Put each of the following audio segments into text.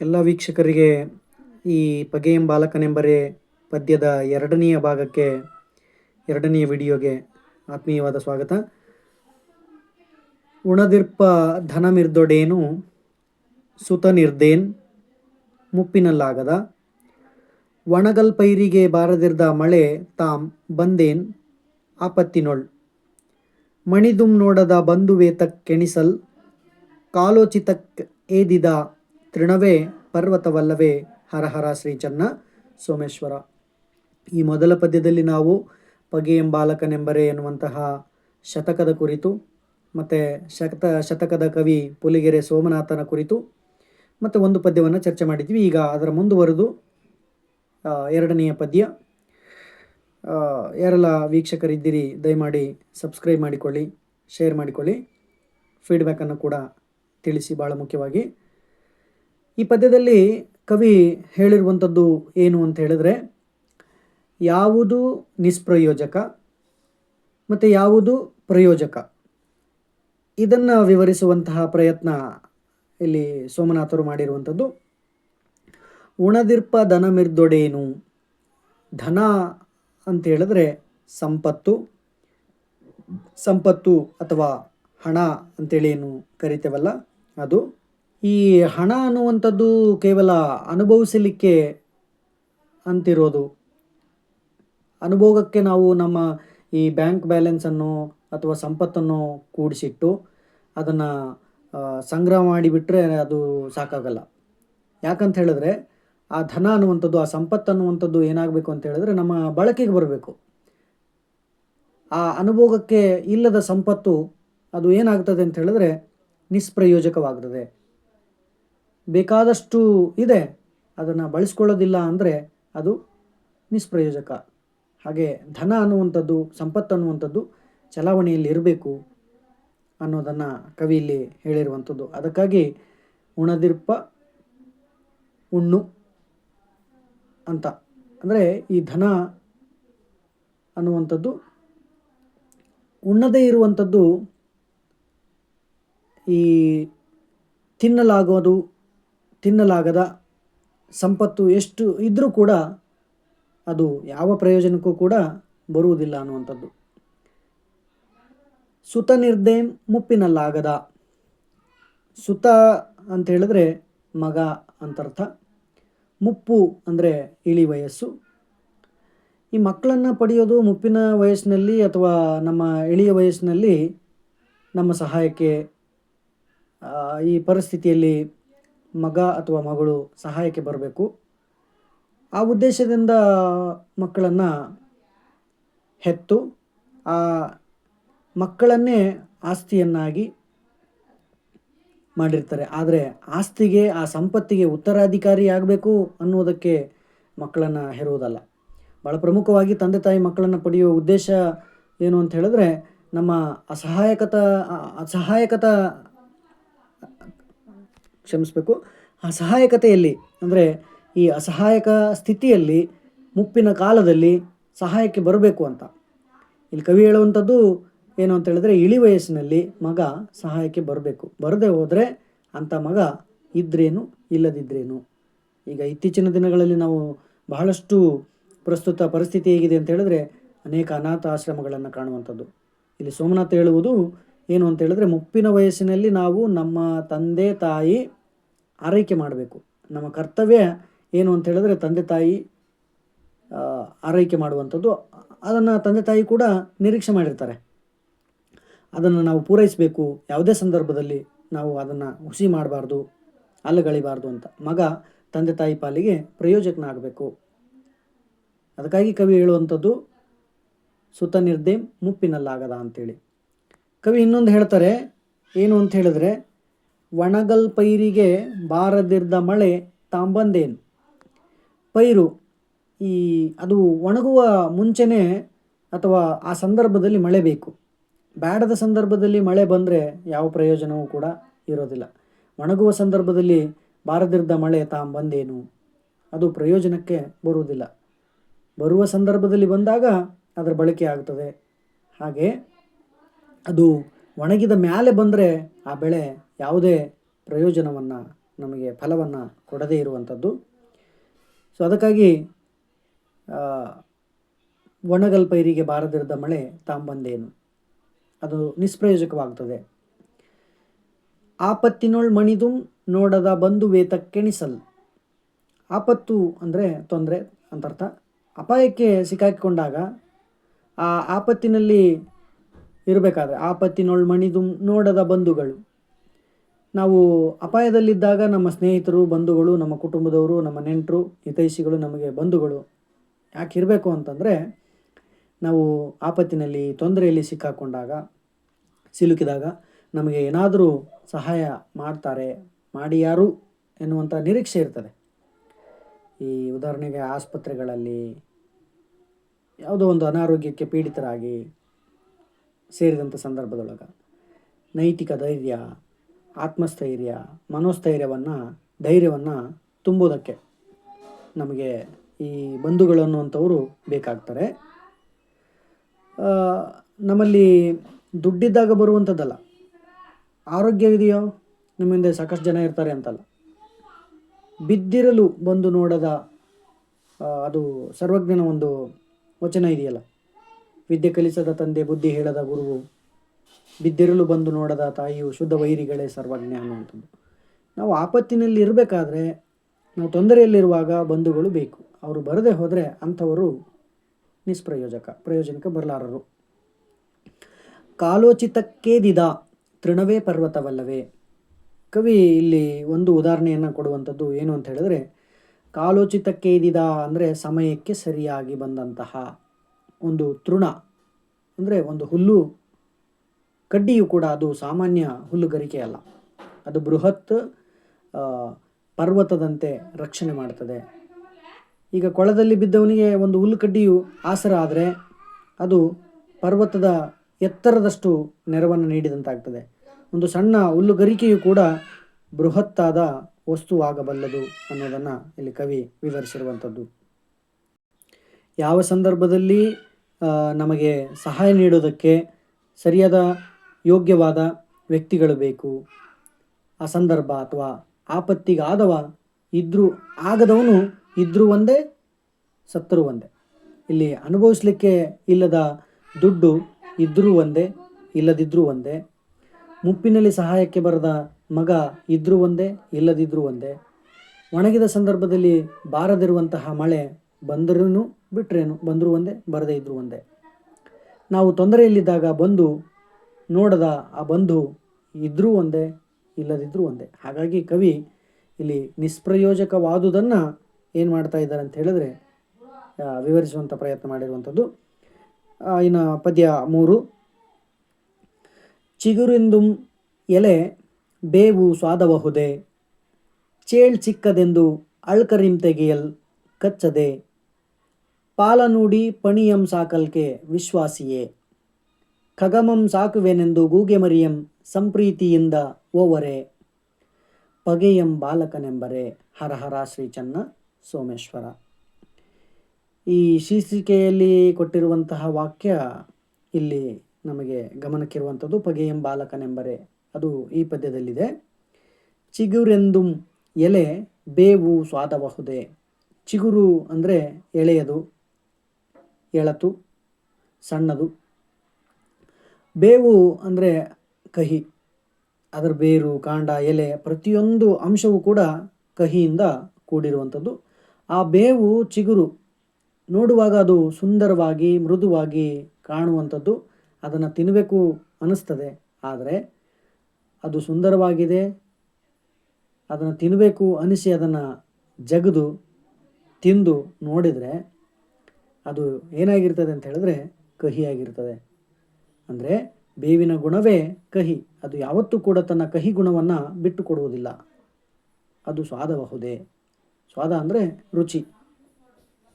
ಎಲ್ಲ ವೀಕ್ಷಕರಿಗೆ ಈ ಪಗೆಯಂ ಬಾಲಕನೆಂಬರೆ ಪದ್ಯದ ಎರಡನೆಯ ಭಾಗಕ್ಕೆ ಎರಡನೆಯ ವಿಡಿಯೋಗೆ ಆತ್ಮೀಯವಾದ ಸ್ವಾಗತ. ಉಣದಿರ್ಪ ಧನಮಿರ್ದೊಡೇನು, ಸುತನಿರ್ದೇನ್, ಮುಪ್ಪಿನಲ್ಲಾಗದ. ಒಣಗಲ್ ಪೈರಿಗೆ ಬಾರದಿರ್ದ ಮಳೆ ತಾಮ್ ಬಂದೇನ್, ಆಪತ್ತಿನೊಳ್. ಮಣಿದುಂ ನೋಡದ ಬಂಧುವೇತಕ್ಕೆಣಿಸಲ್, ಕಾಲೋಚಿತಕ್ ಏದಿದ ತೃಣವೇ ಪರ್ವತವಲ್ಲವೇ ಹರಹರ ಶ್ರೀ ಚನ್ನ ಸೋಮೇಶ್ವರ. ಈ ಮೊದಲ ಪದ್ಯದಲ್ಲಿ ನಾವು ಪಗೆ ಎಂಬಾಲಕನೆಂಬರೆ ಎನ್ನುವಂತಹ ಶತಕದ ಕುರಿತು, ಮತ್ತು ಶತ ಶತಕದ ಕವಿ ಪುಲಿಗೆರೆ ಸೋಮನಾಥನ ಕುರಿತು, ಮತ್ತು ಒಂದು ಪದ್ಯವನ್ನು ಚರ್ಚೆ ಮಾಡಿದ್ವಿ. ಈಗ ಅದರ ಮುಂದುವರೆದು ಎರಡನೆಯ ಪದ್ಯ. ಯಾರೆಲ್ಲ ವೀಕ್ಷಕರಿದ್ದೀರಿ, ದಯಮಾಡಿ ಸಬ್ಸ್ಕ್ರೈಬ್ ಮಾಡಿಕೊಳ್ಳಿ, ಶೇರ್ ಮಾಡಿಕೊಳ್ಳಿ. ಫೀಡ್ಬ್ಯಾಕನ್ನು ಕೂಡ ತಿಳಿಸಿ ಭಾಳ ಮುಖ್ಯವಾಗಿ. ಈ ಪದ್ಯದಲ್ಲಿ ಕವಿ ಹೇಳಿರುವಂಥದ್ದು ಏನು ಅಂತ ಹೇಳಿದ್ರೆ, ಯಾವುದು ನಿಸ್ಪ್ರಯೋಜಕ ಮತ್ತು ಯಾವುದು ಪ್ರಯೋಜಕ? ಇದನ್ನು ವಿವರಿಸುವಂತಹ ಪ್ರಯತ್ನ ಇಲ್ಲಿ ಸೋಮನಾಥರು ಮಾಡಿರುವಂಥದ್ದು. ಉಣದಿರ್ಪ ಧನಮಿರ್ದೊಡೇನು ಧನ ಅಂತ ಹೇಳಿದ್ರೆ, ಸಂಪತ್ತು. ಸಂಪತ್ತು ಅಥವಾ ಹಣ ಅಂತೇಳಿ ಏನು ಕರಿತೇವಲ್ಲ, ಅದು ಈ ಹಣ ಅನ್ನುವಂಥದ್ದು ಕೇವಲ ಅನುಭವಿಸಲಿಕ್ಕೆ ಅಂತಿರೋದು. ಅನುಭೋಗಕ್ಕೆ ನಾವು ನಮ್ಮ ಈ ಬ್ಯಾಂಕ್ ಬ್ಯಾಲೆನ್ಸನ್ನು ಅಥವಾ ಸಂಪತ್ತನ್ನು ಕೂಡಿಸಿಟ್ಟು ಅದನ್ನು ಸಂಗ್ರಹ ಮಾಡಿಬಿಟ್ರೆ ಅದು ಸಾಕಾಗಲ್ಲ. ಯಾಕಂತ ಹೇಳಿದ್ರೆ ಆ ಧನ ಅನ್ನುವಂಥದ್ದು, ಆ ಸಂಪತ್ತು ಅನ್ನುವಂಥದ್ದು ಏನಾಗಬೇಕು ಅಂತ ಹೇಳಿದ್ರೆ ನಮ್ಮ ಬಳಕೆಗೆ ಬರಬೇಕು. ಆ ಅನುಭೋಗಕ್ಕೆ ಇಲ್ಲದ ಸಂಪತ್ತು ಅದು ಏನಾಗ್ತದೆ ಅಂತ ಹೇಳಿದ್ರೆ ನಿಷ್ಪ್ರಯೋಜಕವಾಗ್ತದೆ. ಬೇಕಾದಷ್ಟು ಇದೆ. ಅದನ್ನು ಬಳಸ್ಕೊಳ್ಳೋದಿಲ್ಲ ಅಂದರೆ ಅದು ನಿಷ್ಪ್ರಯೋಜಕ. ಹಾಗೆ ಧನ ಅನ್ನುವಂಥದ್ದು, ಸಂಪತ್ತು ಅನ್ನುವಂಥದ್ದು ಚಲಾವಣೆಯಲ್ಲಿ ಇರಬೇಕು ಅನ್ನೋದನ್ನು ಕವಿಯಲ್ಲಿ ಹೇಳಿರುವಂಥದ್ದು. ಅದಕ್ಕಾಗಿ ಉಣದಿರ್ಪ, ಉಣ್ಣು ಅಂತ. ಅಂದರೆ ಈ ಧನ ಅನ್ನುವಂಥದ್ದು ಉಣ್ಣದೇ ಇರುವಂಥದ್ದು ಈ ತಿನ್ನಲಾಗೋದು ತಿನ್ನಲಾಗದ ಸಂಪತ್ತು ಎಷ್ಟು ಇದ್ದರೂ ಕೂಡ ಅದು ಯಾವ ಪ್ರಯೋಜನಕ್ಕೂ ಕೂಡ ಬರುವುದಿಲ್ಲ ಅನ್ನುವಂಥದ್ದು. ಸುತ ನಿರ್ದೇಮ್ ಮುಪ್ಪಿನಲ್ಲಾಗದ. ಸುತ ಅಂತ ಹೇಳಿದ್ರೆ ಮಗ ಅಂತರ್ಥ. ಮುಪ್ಪು ಅಂದರೆ ಇಳಿ ವಯಸ್ಸು. ಈ ಮಕ್ಕಳನ್ನು ಪಡೆಯೋದು ಮುಪ್ಪಿನ ವಯಸ್ಸಿನಲ್ಲಿ ಅಥವಾ ನಮ್ಮ ಇಳಿಯ ವಯಸ್ಸಿನಲ್ಲಿ ನಮ್ಮ ಸಹಾಯಕ್ಕೆ ಈ ಪರಿಸ್ಥಿತಿಯಲ್ಲಿ ಮಗ ಅಥವಾ ಮಗಳು ಸಹಾಯಕ್ಕೆ ಬರಬೇಕು. ಆ ಉದ್ದೇಶದಿಂದ ಮಕ್ಕಳನ್ನು ಹೆತ್ತು ಆ ಮಕ್ಕಳನ್ನೇ ಆಸ್ತಿಯನ್ನಾಗಿ ಮಾಡಿರ್ತಾರೆ. ಆದರೆ ಆಸ್ತಿಗೆ, ಆ ಸಂಪತ್ತಿಗೆ ಉತ್ತರಾಧಿಕಾರಿ ಆಗಬೇಕು ಅನ್ನೋದಕ್ಕೆ ಮಕ್ಕಳನ್ನು ಹೆರುವುದಲ್ಲ. ಭಾಳ ಪ್ರಮುಖವಾಗಿ ತಂದೆ ತಾಯಿ ಮಕ್ಕಳನ್ನು ಪಡೆಯುವ ಉದ್ದೇಶ ಏನು ಅಂತ ಹೇಳಿದ್ರೆ, ನಮ್ಮ ಅಸಹಾಯಕತ ಅಸಹಾಯಕತ ಕ್ಷಮಿಸಬೇಕು. ಅಸಹಾಯಕತೆಯಲ್ಲಿ ಅಂದರೆ ಈ ಅಸಹಾಯಕ ಸ್ಥಿತಿಯಲ್ಲಿ, ಮುಪ್ಪಿನ ಕಾಲದಲ್ಲಿ ಸಹಾಯಕ್ಕೆ ಬರಬೇಕು ಅಂತ. ಇಲ್ಲಿ ಕವಿ ಹೇಳುವಂಥದ್ದು ಏನು ಅಂತ ಹೇಳಿದ್ರೆ, ಇಳಿ ವಯಸ್ಸಿನಲ್ಲಿ ಮಗ ಸಹಾಯಕ್ಕೆ ಬರಬೇಕು. ಬರದೆ ಹೋದರೆ ಅಂಥ ಮಗ ಇದ್ರೇನು, ಇಲ್ಲದಿದ್ರೇನು? ಈಗ ಇತ್ತೀಚಿನ ದಿನಗಳಲ್ಲಿ ನಾವು ಬಹಳಷ್ಟು ಪ್ರಸ್ತುತ ಪರಿಸ್ಥಿತಿ ಹೇಗಿದೆ ಅಂತ ಹೇಳಿದ್ರೆ, ಅನೇಕ ಅನಾಥ ಆಶ್ರಮಗಳನ್ನು ಕಾಣುವಂಥದ್ದು. ಇಲ್ಲಿ ಸೋಮನಾಥ ಹೇಳುವುದು ಏನು ಅಂತ ಹೇಳಿದ್ರೆ ಮುಪ್ಪಿನ ವಯಸ್ಸಿನಲ್ಲಿ ನಾವು ನಮ್ಮ ತಂದೆ ತಾಯಿ ಆರೈಕೆ ಮಾಡಬೇಕು. ನಮ್ಮ ಕರ್ತವ್ಯ ಏನು ಅಂತ ಹೇಳಿದ್ರೆ ತಂದೆ ತಾಯಿ ಆರೈಕೆ ಮಾಡುವಂಥದ್ದು. ಅದನ್ನು ತಂದೆ ತಾಯಿ ಕೂಡ ನಿರೀಕ್ಷೆ ಮಾಡಿರ್ತಾರೆ. ಅದನ್ನು ನಾವು ಪೂರೈಸಬೇಕು. ಯಾವುದೇ ಸಂದರ್ಭದಲ್ಲಿ ನಾವು ಅದನ್ನು ಹುಸಿ ಮಾಡಬಾರ್ದು, ಅಲ್ಲಗಳಿಬಾರ್ದು ಅಂತ. ಮಗ ತಂದೆ ತಾಯಿ ಪಾಲಿಗೆ ಪ್ರಯೋಜಕನ ಆಗಬೇಕು ಅದಕ್ಕಾಗಿ ಕವಿ ಹೇಳುವಂಥದ್ದು, ಸುತ ನಿರ್ದೇಮ್ ಮುಪ್ಪಿನಲ್ಲಾಗದ ಅಂತೇಳಿ. ಕವಿ ಇನ್ನೊಂದು ಹೇಳ್ತಾರೆ, ಏನು ಅಂತ ಹೇಳಿದ್ರೆ ಒಣಗಲ್ ಪೈರಿಗೆ ಬಾರದಿರ್ದ ಮಳೆ ತಾಂಬಂದೇನು? ಪೈರು ಈ ಅದು ಒಣಗುವ ಮುಂಚೆನೇ ಅಥವಾ ಆ ಸಂದರ್ಭದಲ್ಲಿ ಮಳೆ ಬೇಕು. ಬ್ಯಾಡದ ಸಂದರ್ಭದಲ್ಲಿ ಮಳೆ ಬಂದರೆ ಯಾವ ಪ್ರಯೋಜನವೂ ಕೂಡ ಇರೋದಿಲ್ಲ. ಒಣಗುವ ಸಂದರ್ಭದಲ್ಲಿ ಬಾರದಿರ್ದ ಮಳೆ ತಾಂಬಂದೇನು? ಅದು ಪ್ರಯೋಜನಕ್ಕೆ ಬರುವುದಿಲ್ಲ. ಬರುವ ಸಂದರ್ಭದಲ್ಲಿ ಬಂದಾಗ ಅದರ ಬಳಕೆ ಆಗ್ತದೆ. ಹಾಗೆ ಅದು ಒಣಗಿದ ಮೇಲೆ ಬಂದರೆ ಆ ಬೆಳೆ ಯಾವುದೇ ಪ್ರಯೋಜನವನ್ನು ನಮಗೆ ಫಲವನ್ನು ಕೊಡದೇ ಇರುವಂಥದ್ದು. ಸೊ ಅದಕ್ಕಾಗಿ ಒಣಗಲ್ ಪೈರಿಗೆ ಬಾರದಿರದ ಮಳೆ ತಾಂಬಂದೇನು? ಅದು ನಿಷ್ಪ್ರಯೋಜಕವಾಗ್ತದೆ. ಆಪತ್ತಿನೊಳ್ ಮಣಿದು ನೋಡದ ಬಂದು ವೇತ ಕೆಣಿಸಲ್ ಆಪತ್ತು ಅಂದರೆ ತೊಂದರೆ ಅಂತರ್ಥ. ಅಪಾಯಕ್ಕೆ ಸಿಕ್ಕಾಕಿಕೊಂಡಾಗ ಆ ಆಪತ್ತಿನಲ್ಲಿ ಇರಬೇಕಾದ್ರೆ ಆಪತ್ತಿನೊಳ್ ಮಣಿದು ನೋಡದ ಬಂಧುಗಳು. ನಾವು ಅಪಾಯದಲ್ಲಿದ್ದಾಗ ನಮ್ಮ ಸ್ನೇಹಿತರು, ಬಂಧುಗಳು, ನಮ್ಮ ಕುಟುಂಬದವರು, ನಮ್ಮ ನೆಂಟರು, ಹಿತೈಷಿಗಳು ನಮಗೆ ಬಂಧುಗಳು. ಯಾಕೆ ಇರಬೇಕು ಅಂತಂದರೆ, ನಾವು ಆಪತ್ತಿನಲ್ಲಿ ತೊಂದರೆಯಲ್ಲಿ ಸಿಕ್ಕಾಕೊಂಡಾಗ, ಸಿಲುಕಿದಾಗ ನಮಗೆ ಏನಾದರೂ ಸಹಾಯ ಮಾಡ್ತಾರೆ, ಮಾಡಿ ಯಾರು ಎನ್ನುವಂಥ ನಿರೀಕ್ಷೆ ಇರ್ತದೆ. ಈ ಉದಾಹರಣೆಗೆ ಆಸ್ಪತ್ರೆಗಳಲ್ಲಿ ಯಾವುದೋ ಒಂದು ಅನಾರೋಗ್ಯಕ್ಕೆ ಪೀಡಿತರಾಗಿ ಸೇರಿದಂಥ ಸಂದರ್ಭದೊಳಗೆ ನೈತಿಕ ಧೈರ್ಯ, ಆತ್ಮಸ್ಥೈರ್ಯ, ಮನೋಸ್ಥೈರ್ಯವನ್ನು, ಧೈರ್ಯವನ್ನು ತುಂಬುವುದಕ್ಕೆ ನಮಗೆ ಈ ಬಂಧುಗಳು ಅನ್ನುವಂಥವರು ಬೇಕಾಗ್ತಾರೆ. ನಮ್ಮಲ್ಲಿ ದುಡ್ಡಿದ್ದಾಗ ಬರುವಂಥದ್ದಲ್ಲ. ಆರೋಗ್ಯವಿದೆಯೋ ನಿಮ್ಮ ಹಿಂದೆ ಸಾಕಷ್ಟು ಜನ ಇರ್ತಾರೆ ಅಂತಲ್ಲ. ಬಿದ್ದಿರಲು ಬಂದು ನೋಡದ ಅದು ಸರ್ವಜ್ಞನ ಒಂದು ವಚನ ಇದೆಯಲ್ಲ. ವಿದ್ಯೆ ಕಲಿಸದ ತಂದೆ, ಬುದ್ಧಿ ಹೇಳದ ಗುರುವು ಬಿದ್ದಿರಲು ಬಂದು ನೋಡದ ತಾಯಿಯು ಶುದ್ಧ ವೈರಿಗಳೇ ಸರ್ವಜ್ಞ ಅನ್ನುವಂಥದ್ದು ನಾವು ಆಪತ್ತಿನಲ್ಲಿ ಇರಬೇಕಾದ್ರೆ ನಾವು ತೊಂದರೆಯಲ್ಲಿರುವಾಗ ಬಂಧುಗಳು ಬೇಕು. ಅವರು ಬರದೇ ಹೋದರೆ ಅಂಥವರು ನಿಷ್ಪ್ರಯೋಜಕ, ಪ್ರಯೋಜನಕ್ಕೆ ಬರಲಾರರು. ಕಾಲೋಚಿತಕ್ಕೇದಿದ ತೃಣವೇ ಪರ್ವತವಲ್ಲವೇ. ಕವಿ ಇಲ್ಲಿ ಒಂದು ಉದಾಹರಣೆಯನ್ನು ಕೊಡುವಂಥದ್ದು ಏನು ಅಂತ ಹೇಳಿದ್ರೆ ಕಾಲೋಚಿತಕ್ಕೇದಿದ ಅಂದರೆ ಸಮಯಕ್ಕೆ ಸರಿಯಾಗಿ ಬಂದಂತಹ ಒಂದು ತೃಣ, ಅಂದರೆ ಒಂದು ಹುಲ್ಲು, ಕಡ್ಡಿಯು ಕೂಡ ಅದು ಸಾಮಾನ್ಯ ಹುಲ್ಲುಗರಿಕೆ ಅಲ್ಲ. ಅದು ಬೃಹತ್ ಪರ್ವತದಂತೆ ರಕ್ಷಣೆ ಮಾಡ್ತದೆ. ಈಗ ಕೊಳದಲ್ಲಿ ಬಿದ್ದವನಿಗೆ ಒಂದು ಹುಲ್ಲು ಕಡ್ಡಿಯು ಆಸರ ಆದರೆ ಅದು ಪರ್ವತದ ಎತ್ತರದಷ್ಟು ನೆರವನ್ನು ನೀಡಿದಂತಾಗ್ತದೆ. ಒಂದು ಸಣ್ಣ ಹುಲ್ಲುಗರಿಕೆಯು ಕೂಡ ಬೃಹತ್ತಾದ ವಸ್ತುವಾಗಬಲ್ಲದು ಅನ್ನೋದನ್ನು ಇಲ್ಲಿ ಕವಿ ವಿವರಿಸಿರುವಂಥದ್ದು. ಯಾವ ಸಂದರ್ಭದಲ್ಲಿ ನಮಗೆ ಸಹಾಯ ನೀಡೋದಕ್ಕೆ ಸರಿಯಾದ ಯೋಗ್ಯವಾದ ವ್ಯಕ್ತಿಗಳು ಬೇಕು. ಆ ಸಂದರ್ಭ ಅಥವಾ ಆಪತ್ತಿಗಾದವ ಇದ್ದರೂ ಆಗದವನು ಇದ್ದರೂ ಒಂದೇ, ಸತ್ತರೂ ಒಂದೇ. ಇಲ್ಲಿ ಅನುಭವಿಸಲಿಕ್ಕೆ ಇಲ್ಲದ ದುಡ್ಡು ಇದ್ದರೂ ಒಂದೇ ಇಲ್ಲದಿದ್ದರೂ ಒಂದೇ. ಮುಪ್ಪಿನಲ್ಲಿ ಸಹಾಯಕ್ಕೆ ಬರದ ಮಗ ಇದ್ದರೂ ಒಂದೇ ಇಲ್ಲದಿದ್ದರೂ ಒಂದೇ. ಒಣಗಿದ ಸಂದರ್ಭದಲ್ಲಿ ಬಾರದಿರುವಂತಹ ಮಳೆ ಬಂದರೂ ಬಿಟ್ರೇನು, ಬಂದರೂ ಒಂದೇ, ಬರದೇ ಇದ್ದರೂ ಒಂದೇ. ನಾವು ತೊಂದರೆಯಲ್ಲಿದ್ದಾಗ ಬಂದು ನೋಡದ ಆ ಬಂಧು ಇದ್ದರೂ ಒಂದೇ ಇಲ್ಲದಿದ್ದರೂ ಒಂದೇ. ಹಾಗಾಗಿ ಕವಿ ಇಲ್ಲಿ ನಿಷ್ಪ್ರಯೋಜಕವಾದುದನ್ನು ಏನು ಮಾಡ್ತಾ ಇದ್ದಾರೆ ಅಂತ ಹೇಳಿದ್ರೆ ವಿವರಿಸುವಂಥ ಪ್ರಯತ್ನ ಮಾಡಿರುವಂಥದ್ದು. ಇನ್ನು ಪದ್ಯ ಮೂರು. ಚಿಗುರಿಂದುಂ ಎಲೆ ಬೇವು ಸ್ವಾದಬಹುದೇ, ಚೇಳ್ ಚಿಕ್ಕದೆಂದು ಅಳ್ಕರಿಂ ತೆಗೆಯಲ್ ಕಚ್ಚದೆ. ಪಾಲನೂಡಿ ಪಣಿಯಂ ಸಾಕಲ್ಕೆ, ವಿಶ್ವಾಸಿಯೇ. ಖಗಮಂ ಸಾಕುವೆನೆಂದು ಗೂಗೆ ಮರಿಯಂ, ಸಂಪ್ರೀತಿಯಿಂದ ಓವರೆ. ಪಗೆಯಂ ಬಾಲಕನೆಂಬರೆ ಹರಹರ ಶ್ರೀ ಚನ್ನ ಸೋಮೇಶ್ವರ. ಈ ಶೀರ್ಷಿಕೆಯಲ್ಲಿ ಕೊಟ್ಟಿರುವಂತಹ ವಾಕ್ಯ ಇಲ್ಲಿ ನಮಗೆ ಗಮನಕ್ಕಿರುವಂಥದ್ದು, ಪಗೆಯಂ ಬಾಲಕನೆಂಬರೆ. ಅದು ಈ ಪದ್ಯದಲ್ಲಿದೆ. ಚಿಗುರೆಂದು ಎಲೆ ಬೇವು ಸ್ವಾದಬಹುದೇ. ಚಿಗುರು ಅಂದರೆ ಎಳೆಯದು ಎಳತು ಸಣ್ಣದು. ಬೇವು ಅಂದರೆ ಕಹಿ. ಅದರ ಬೇರು, ಕಾಂಡ, ಎಲೆ ಪ್ರತಿಯೊಂದು ಅಂಶವೂ ಕೂಡ ಕಹಿಯಿಂದ ಕೂಡಿರುವಂಥದ್ದು. ಆ ಬೇವು ಚಿಗುರು. ನೋಡುವಾಗ ಅದು ಸುಂದರವಾಗಿ, ಮೃದುವಾಗಿ ಕಾಣುವಂಥದ್ದು. ಅದನ್ನು ತಿನ್ನಬೇಕು ಅನ್ನಿಸ್ತದೆ ಆದರೆ ಅದು ಸುಂದರವಾಗಿದೆ. ಅದನ್ನು ತಿನ್ನಬೇಕು ಅನಿಸಿ ಅದನ್ನು ಜಗದು, ತಿಂದು ನೋಡಿದರೆ ಅದು ಏನಾಗಿರ್ತದೆ ಅಂತ ಹೇಳಿದ್ರೆ ಕಹಿಯಾಗಿರ್ತದೆ ಅಂದರೆ ಬೇವಿನ ಗುಣವೇ ಕಹಿ. ಅದು ಯಾವತ್ತೂ ಕೂಡ ತನ್ನ ಕಹಿ ಗುಣವನ್ನು ಬಿಟ್ಟು ಕೊಡುವುದಿಲ್ಲ. ಅದು ಸ್ವಾದಬಹುದೇ ಸ್ವಾದ ಅಂದರೆ ರುಚಿ.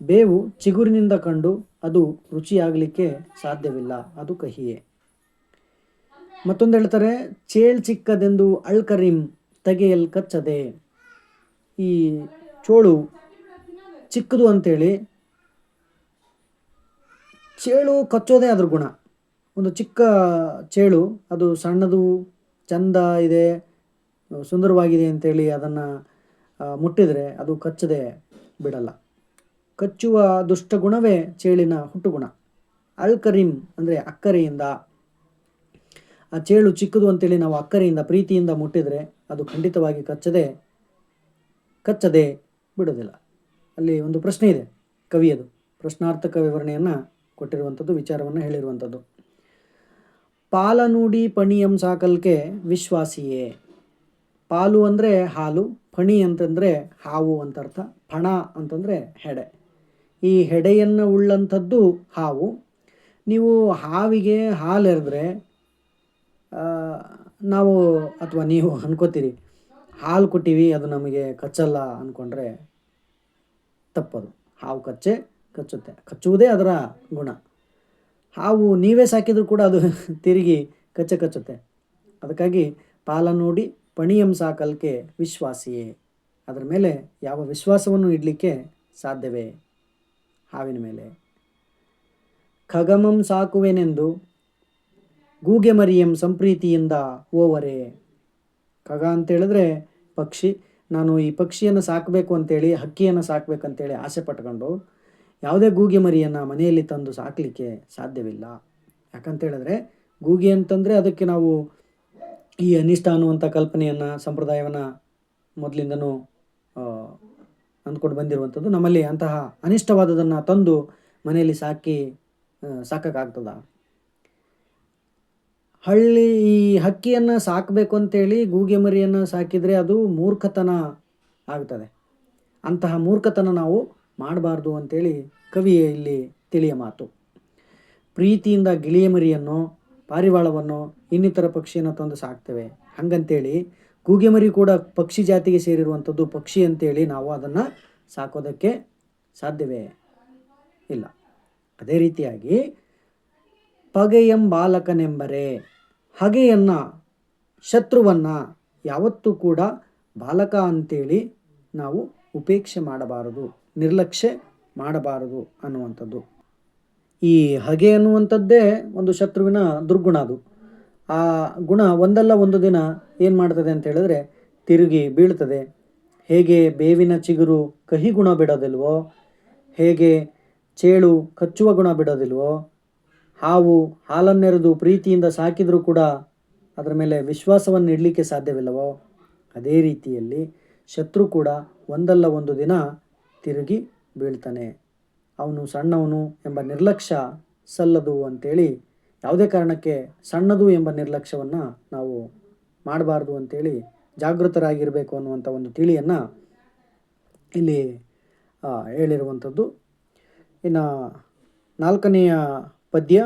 ಬೇವು ಚಿಗುರಿನಿಂದ ಕಂಡು ಅದು ರುಚಿಯಾಗಲಿಕ್ಕೆ ಸಾಧ್ಯವಿಲ್ಲ. ಅದು ಕಹಿಯೇ. ಮತ್ತೊಂದು ಹೇಳ್ತಾರೆ, ಚೇಳ್ ಚಿಕ್ಕದೆಂದು ಅಳ್ಕರಿಂ ತೆಗೆಯಲ್ ಕಚ್ಚದೆ. ಈ ಚೋಳು ಚಿಕ್ಕದು ಅಂತೇಳಿ ಚೇಳು ಕಚ್ಚೋದೇ ಅದ್ರ ಗುಣ. ಒಂದು ಚಿಕ್ಕ ಚೇಳು, ಅದು ಸಣ್ಣದು, ಚಂದ ಇದೆ, ಸುಂದರವಾಗಿದೆ ಅಂತೇಳಿ ಅದನ್ನು ಮುಟ್ಟಿದರೆ ಅದು ಕಚ್ಚದೆ ಬಿಡಲ್ಲ. ಕಚ್ಚುವ ದುಷ್ಟಗುಣವೇ ಚೇಳಿನ ಹುಟ್ಟುಗುಣ. ಅಳ್ಕರಿಂ ಅಂದರೆ ಅಕ್ಕರೆಯಿಂದ. ಆ ಚೇಳು ಚಿಕ್ಕದು ಅಂತೇಳಿ ನಾವು ಅಕ್ಕರೆಯಿಂದ, ಪ್ರೀತಿಯಿಂದ ಮುಟ್ಟಿದರೆ ಅದು ಖಂಡಿತವಾಗಿ ಕಚ್ಚದೆ ಕಚ್ಚದೆ ಬಿಡೋದಿಲ್ಲ. ಅಲ್ಲಿ ಒಂದು ಪ್ರಶ್ನೆ ಇದೆ, ಕವಿಯದು. ಪ್ರಶ್ನಾರ್ಥಕ ವಿವರಣೆಯನ್ನು ಕೊಟ್ಟಿರುವಂಥದ್ದು, ವಿಚಾರವನ್ನು ಹೇಳಿರುವಂಥದ್ದು. ಪಾಲನೂಡಿ ಪಣಿಯಂ ಸಾಕಲ್ಕೆ ವಿಶ್ವಾಸಿಯೇ. ಪಾಲು ಅಂದರೆ ಹಾಲು, ಫಣಿ ಅಂತಂದರೆ ಹಾವು ಅಂತ ಅರ್ಥ ಫಣ ಅಂತಂದರೆ ಹೆಡೆ. ಈ ಹೆಡೆಯನ್ನು ಉಳ್ಳಂಥದ್ದು ಹಾವು. ನೀವು ಹಾವಿಗೆ ಹಾಲು ಎರೆದ್ರೆ ನಾವು, ಅಥವಾ ನೀವು ಅನ್ಕೋತೀರಿ, ಹಾಲು ಕೊಟ್ಟಿವಿ, ಅದು ನಮಗೆ ಕಚ್ಚಲ್ಲ ಅಂದ್ಕೊಂಡ್ರೆ ತಪ್ಪದು. ಹಾವು ಕಚ್ಚೆ ಕಚ್ಚುತ್ತೆ, ಕಚ್ಚುವುದೇ ಅದರ ಗುಣ. ಹಾವು ನೀವೇ ಸಾಕಿದರೂ ಕೂಡ ಅದು ತಿರುಗಿ ಕಚ್ಚ ಕಚ್ಚುತ್ತೆ. ಅದಕ್ಕಾಗಿ ಪಾಲ ನೋಡಿ ಪಣಿಯಂ ಸಾಕಲ್ಕೆ ವಿಶ್ವಾಸಿಯೇ. ಅದರ ಮೇಲೆ ಯಾವ ವಿಶ್ವಾಸವನ್ನು ಇಡಲಿಕ್ಕೆ ಸಾಧ್ಯವೇ? ಹಾವಿನ ಮೇಲೆ. ಖಗಮಂ ಸಾಕುವೆನೆಂದು ಗೂಗೆ ಮರಿಯಂ ಸಂಪ್ರೀತಿಯಿಂದ ಓವರೆ ಖಗ ಅಂತೇಳಿದ್ರೆ ಪಕ್ಷಿ. ನಾನು ಈ ಪಕ್ಷಿಯನ್ನು ಸಾಕಬೇಕು ಅಂತೇಳಿ, ಹಕ್ಕಿಯನ್ನು ಸಾಕಬೇಕಂತೇಳಿ ಆಸೆ ಪಟ್ಕೊಂಡು ಯಾವುದೇ ಗೂಗೆ ಮರಿಯನ್ನು ಮನೆಯಲ್ಲಿ ತಂದು ಸಾಕಲಿಕ್ಕೆ ಸಾಧ್ಯವಿಲ್ಲ. ಯಾಕಂತೇಳಿದ್ರೆ ಗೂಗೆ ಅಂತಂದರೆ ಅದಕ್ಕೆ ನಾವು ಈ ಅನಿಷ್ಟ ಅನ್ನುವಂಥ ಕಲ್ಪನೆಯನ್ನು, ಸಂಪ್ರದಾಯವನ್ನು ಮೊದಲಿಂದನೂ ಅಂದ್ಕೊಂಡು ಬಂದಿರುವಂಥದ್ದು ನಮ್ಮಲ್ಲಿ ಅಂತಹ ಅನಿಷ್ಟವಾದದನ್ನು ತಂದು ಮನೆಯಲ್ಲಿ ಸಾಕಿ ಸಾಕೋಕ್ಕಾಗ್ತದ. ಹಳ್ಳಿ ಈ ಹಕ್ಕಿಯನ್ನು ಸಾಕಬೇಕು ಅಂತೇಳಿ ಗೂಗೆ ಮರಿಯನ್ನು ಸಾಕಿದರೆ ಅದು ಮೂರ್ಖತನ ಆಗ್ತದೆ. ಅಂತಹ ಮೂರ್ಖತನ ನಾವು ಮಾಡಬಾರ್ದು ಅಂತೇಳಿ ಕವಿಯ ಇಲ್ಲಿ ತಿಳಿಯ ಮಾತು. ಪ್ರೀತಿಯಿಂದ ಗಿಳಿಯ ಮರಿಯನ್ನು, ಪಾರಿವಾಳವನ್ನು ಇನ್ನಿತರ ಪಕ್ಷಿಯನ್ನು ತಂದು ಸಾಕ್ತೇವೆ. ಹಂಗಂತೇಳಿ ಗೂಗೆ ಮರಿ ಕೂಡ ಪಕ್ಷಿ ಜಾತಿಗೆ ಸೇರಿರುವಂಥದ್ದು ಪಕ್ಷಿ ಅಂತೇಳಿ ನಾವು ಅದನ್ನು ಸಾಕೋದಕ್ಕೆ ಸಾಧ್ಯವೇ ಇಲ್ಲ. ಅದೇ ರೀತಿಯಾಗಿ ಪಗೆಯಂ ಬಾಲಕನೆಂಬರೆ ಹಗೆಯನ್ನು, ಶತ್ರುವನ್ನು ಯಾವತ್ತೂ ಕೂಡ ಬಾಲಕ ಅಂತೇಳಿ ನಾವು ಉಪೇಕ್ಷೆ ಮಾಡಬಾರದು. ನಿರ್ಲಕ್ಷ್ಯ ಮಾಡಬಾರದು ಅನ್ನುವಂಥದ್ದು. ಈ ಹಗೆ ಅನ್ನುವಂಥದ್ದೇ ಒಂದು ಶತ್ರುವಿನ ದುರ್ಗುಣ ಅದು. ಆ ಗುಣ ಒಂದಲ್ಲ ಒಂದು ದಿನ ಏನು ಮಾಡ್ತದೆ ಅಂತ ಹೇಳಿದ್ರೆ ತಿರುಗಿ ಬೀಳ್ತದೆ. ಹೇಗೆ ಬೇವಿನ ಚಿಗುರು ಕಹಿ ಗುಣ ಬಿಡೋದಿಲ್ವೋ, ಹೇಗೆ ಚೇಳು ಕಚ್ಚುವ ಗುಣ ಬಿಡೋದಿಲ್ವೋ, ಹಾವು ಹಾಲನ್ನೆರೆದು ಪ್ರೀತಿಯಿಂದ ಸಾಕಿದರೂ ಕೂಡ ಅದರ ಮೇಲೆ ವಿಶ್ವಾಸವನ್ನು ಇಡಲಿಕ್ಕೆ ಸಾಧ್ಯವಿಲ್ಲವೋ, ಅದೇ ರೀತಿಯಲ್ಲಿ ಶತ್ರು ಕೂಡ ಒಂದಲ್ಲ ಒಂದು ದಿನ ತಿರುಗಿ ಬೀಳ್ತಾನೆ. ಅವನು ಸಣ್ಣವನು ಎಂಬ ನಿರ್ಲಕ್ಷ್ಯ ಸಲ್ಲದು ಅಂತೇಳಿ, ಯಾವುದೇ ಕಾರಣಕ್ಕೆ ಸಣ್ಣದು ಎಂಬ ನಿರ್ಲಕ್ಷ್ಯವನ್ನು ನಾವು ಮಾಡಬಾರ್ದು ಅಂತೇಳಿ ಜಾಗೃತರಾಗಿರಬೇಕು ಅನ್ನುವಂಥ ಒಂದು ತಿಳಿಯನ್ನು ಇಲ್ಲಿ ಹೇಳಿರುವಂಥದ್ದು. ಇನ್ನು ನಾಲ್ಕನೆಯ ಪದ್ಯ